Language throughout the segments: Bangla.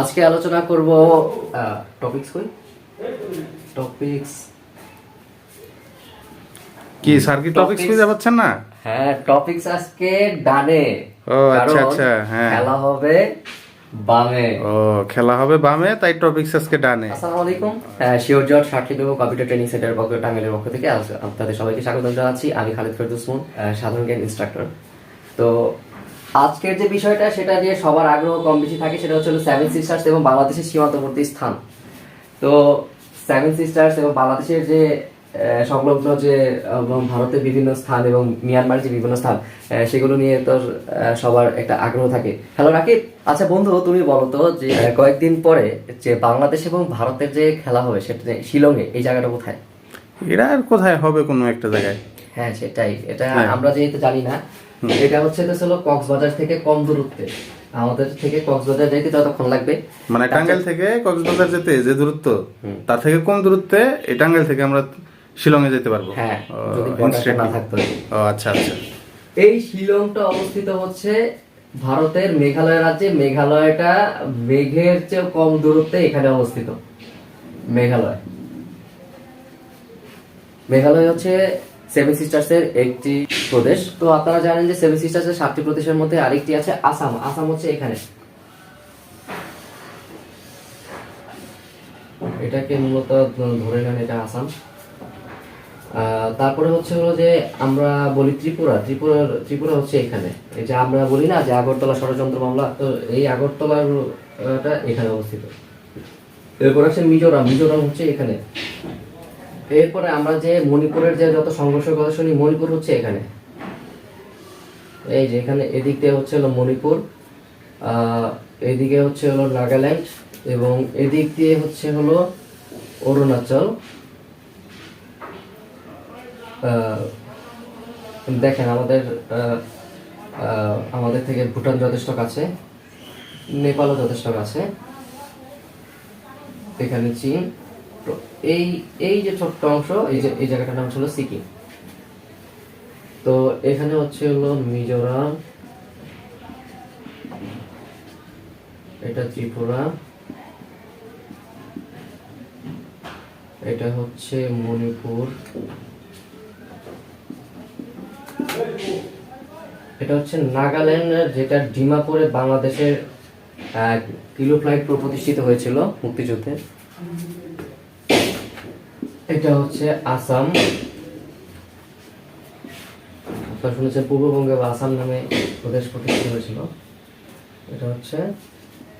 আজকে আলোচনা করব টপিকস কই? টপিকস কি স্যার কি টপিক্স খুঁজে পাচ্ছেন না? হ্যাঁ টপিকস আজকে ডানে। ও, আচ্ছা, আচ্ছা, হ্যাঁ। খেলা হবে বামে। ও খেলা হবে বামে তাই টপিক্স আজকে ডানে। আসসালামু আলাইকুম। শিওর জট সার্টিফিকেট এবং কম্পিউটার ট্রেনিং সেন্টারের পক্ষ টাঙ্গাইলের পক্ষ থেকে। আপনাদের সবাইকে স্বাগত জানাচ্ছি। আমি খালিদ ফেরদৌস মুন সাধারণ জ্ঞান ইনস্ট্রাক্টর তো আজকের যে বিষয়টা সেটা নিয়ে সবার আগ্রহ কম বেশি থাকে সেটা হচ্ছে সেভেন সিস্টার্স এবং বাংলাদেশের সীমান্তবর্তী স্থান। তো সেভেন সিস্টার্স এবং বাংলাদেশের যে সংলগ্ন যে ভারতের বিভিন্ন স্থান এবং মিয়ানমার যে বিভিন্ন স্থান সেগুলো নিয়ে তো আহ, সবার একটা আগ্রহ থাকে। হ্যালো রাকিব। আচ্ছা বন্ধু তুমি বলো তো যে কয়েকদিন পরে যে বাংলাদেশ এবং ভারতের যে খেলা হবে সেটা শিলংয়ে এই জায়গাটা কোথায়? এরা আর কোথায় হবে কোনো একটা জায়গায়? হ্যাঁ সেটাই। এটা হ্যাঁ। আমরা যেহেতু জানি না এটা হচ্ছে তো ছিল কক্সবাজার থেকে কম দূরত্বে। আমাদের থেকে কক্সবাজার যেতে যতক্ষণ লাগবে। মানে টাঙ্গাইল থেকে কক্সবাজার যেতে যে দূরত্ব তার থেকে কম দূরত্বে এই টাঙ্গাইল থেকে আমরা শিলংয়ে যেতে পারব। হ্যাঁ না থাকতো। ও আচ্ছা আচ্ছা। এই শিলংটা অবস্থিত হচ্ছে ভারতের মেঘালয় রাজ্যে। মেঘালয়টা মেঘের চেয়ে কম দূরত্বে এখানে অবস্থিত। মেঘালয়। মেঘালয় হচ্ছে সেভেন সিস্টার্স এর একটি প্রদেশ। তো আপনারা জানেন যে সেভেন সিস্টার্স এর সাতটি প্রদেশের মধ্যে আরেকটি আছে আসাম। আসাম হচ্ছে এখানে। এটাকে মূলত ধরে নেন এটা আসাম। তারপরে হচ্ছে হলো যে আমরা বলি ত্রিপুরা। ত্রিপুরার ত্রিপুরা হচ্ছে এখানে। এই যে আমরা বলি না যে আগরতলা ষড়যন্ত্র মামলা, তো এই আগরতলার টা এখানে অবস্থিত। এরপর আছে মিজোরাম। মিজোরাম হচ্ছে এখানে। এরপরে আমরা যে মণিপুরের যে যত সংঘর্ষের কথা শুনি, মণিপুর হচ্ছে এখানে। এই যে এখানে, এদিক দিয়ে হচ্ছে হলো মণিপুর এদিকে হচ্ছে হলো নাগাল্যান্ড এবং এদিক দিয়ে হচ্ছে হলো অরুণাচল। দেখেন আমাদের আমাদের থেকে ভুটান যথেষ্ট কাছে, নেপালও যথেষ্ট কাছে। এখানে চীন। তো এই এই যে ছোট্ট অংশ, এই যে, এই জায়গাটার নাম ছিল সিকিম। তো এখানে হচ্ছে হলো মিজোরাম, এটা ত্রিপুরা, এটা হচ্ছে মণিপুর, এটা হচ্ছে নাগাল্যান্ডের যেটা ডিমাপুরে বাংলাদেশের কিলো ফ্লাইট প্রতিষ্ঠিত হয়েছিল মুক্তিযুদ্ধে। এটা হচ্ছে আসাম। আপনারা শুনেছেন পূর্ববঙ্গে বা আসাম নামে প্রদেশ প্রতিষ্ঠিত হয়েছিল। এটা হচ্ছে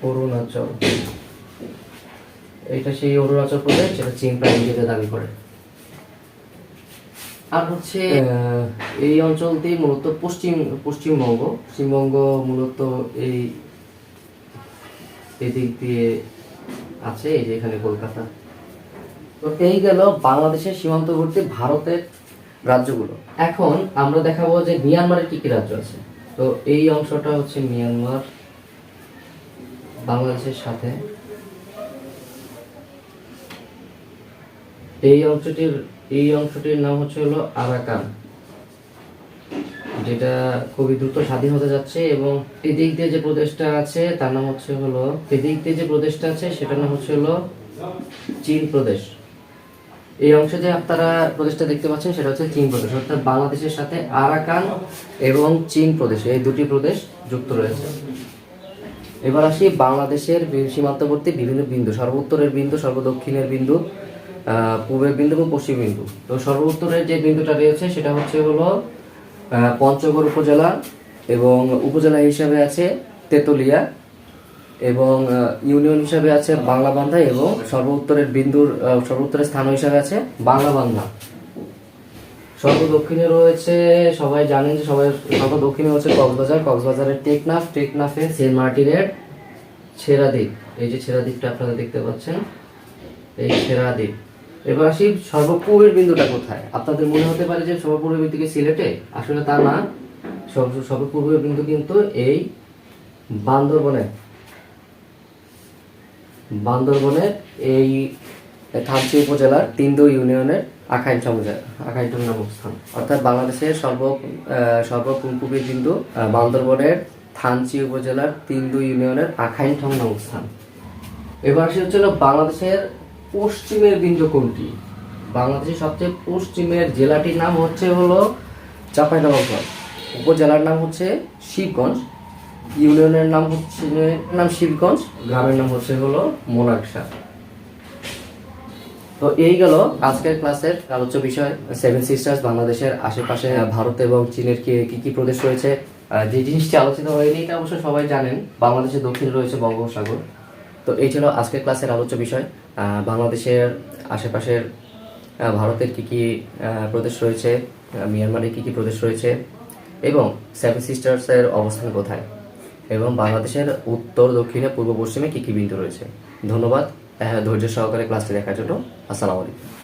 অরুণাচল। এটা সেই অরুণাচল প্রদেশ যেটা চীন প্রায় নিজেতে দাবি করে। আর হচ্ছে আহ, এই অঞ্চলটি মূলত পশ্চিম পশ্চিমবঙ্গ। পশ্চিমবঙ্গ মূলত এই এদিক দিয়ে আছে এই যে এখানে কলকাতা। তো এই গেল বাংলাদেশের সীমান্তবর্তী ভারতের রাজ্যগুলো। এখন আমরা দেখাবো যে মিয়ানমারের কি কি রাজ্য আছে। তো এই অংশটা হচ্ছে মিয়ানমার, বাংলাদেশের সাথে। এই অংশটির এই অংশটির নাম হচ্ছে হলো আরাকান, যেটা খুবই দ্রুত স্বাধীন হতে যাচ্ছে এবং এদিক দিয়ে যে প্রদেশটা আছে, তার নাম হচ্ছে হলো, এদিক দিয়ে যে প্রদেশটা আছে, সেটার নাম হচ্ছে হলো চীন প্রদেশ। এই অংশে যে আপনারা প্রদেশটা দেখতে পাচ্ছেন সেটা হচ্ছে চীন প্রদেশ, অর্থাৎ বাংলাদেশের সাথে আরাকান এবং চীন প্রদেশ, এই দুটি প্রদেশ যুক্ত রয়েছে। এবার আসি বাংলাদেশের সীমান্তবর্তী বিভিন্ন বিন্দু, সর্বোত্তরের বিন্দু, সর্বদক্ষিণের বিন্দু পূবের বিন্দু এবং পশ্চিম বিন্দু। তো সর্বোত্তরের যে বিন্দুটা রয়েছে সেটা হচ্ছে হলো পঞ্চগড় উপজেলা এবং উপজেলা হিসাবে আছে তেতুলিয়া। এবং ইউনিয়ন হিসাবে আছে বাংলা বান্ধা এবং সর্বোত্তরের বিন্দুর সর্বোত্তরের স্থান হিসাবে আছে বাংলাবান্ধা সর্বদক্ষিণে রয়েছে, সবাই জানেন যে সবাই সর্বদক্ষিণে হচ্ছে কক্সবাজার। কক্সবাজারের টেকনাফ, টেকনাফে সেন্ট মার্টিনের ছেড়া দ্বীপ। এই যে ছেড়া দ্বীপটা আপনারা দেখতে পাচ্ছেন, এই ছেড়া দ্বীপ। এবার আসি সর্বপূর্বের বিন্দুটা কোথায়? আপনাদের মনে হতে পারে যে সর্বপূর্বের বিন্দু কি সিলেটে? আসলে তা না। সর্ব- সর্বপূর্বের বিন্দু কিন্তু এই বান্দরবনে। বান্দরবনের এই থানচি উপজেলার তিনদু ইউনিয়নের আখাইন আখাইটন নামক স্থান অর্থাৎ বাংলাদেশের সর্ব সর্বপূর্বী বিন্দু বান্দরবনের থানচি উপজেলার তিনদু ইউনিয়নের আখাইনঠং নামক স্থান এবার আসি হচ্ছে হলো বাংলাদেশের পশ্চিমের বিন্দু কোনটি? বাংলাদেশের সবচেয়ে পশ্চিমের জেলাটির নাম হচ্ছে হলো চাঁপাইনবাবগঞ্জ। উপজেলার নাম হচ্ছে শিবগঞ্জ। ইউনিয়নের নাম হচ্ছে, নাম শিবগঞ্জ, গ্রামের নাম হচ্ছে হলো মোনাকশা তো এই গেল আজকের ক্লাসের আলোচ্য বিষয় সেভেন সিস্টার্স বাংলাদেশের আশেপাশে ভারত এবং চীনের কি কি কি প্রদেশ রয়েছে। যে জিনিসটি আলোচিত হয়নি, এটা অবশ্য সবাই জানেন, বাংলাদেশের দক্ষিণে রয়েছে বঙ্গোপসাগর। তো এই ছিল আজকের ক্লাসের আলোচ্য বিষয়। বাংলাদেশের আশেপাশের ভারতের কি কি প্রদেশ রয়েছে মিয়ানমারের কি কি প্রদেশ রয়েছে, এবং সেভেন সিস্টার্সের অবস্থান কোথায়। এবং বাংলাদেশের উত্তর, দক্ষিণে, পূর্ব, পশ্চিমে কী কী বিন্দু রয়েছে? ধন্যবাদ হ্যাঁ ধৈর্য সহকারে ক্লাসটি দেখার জন্য। আসসালামু আলাইকুম।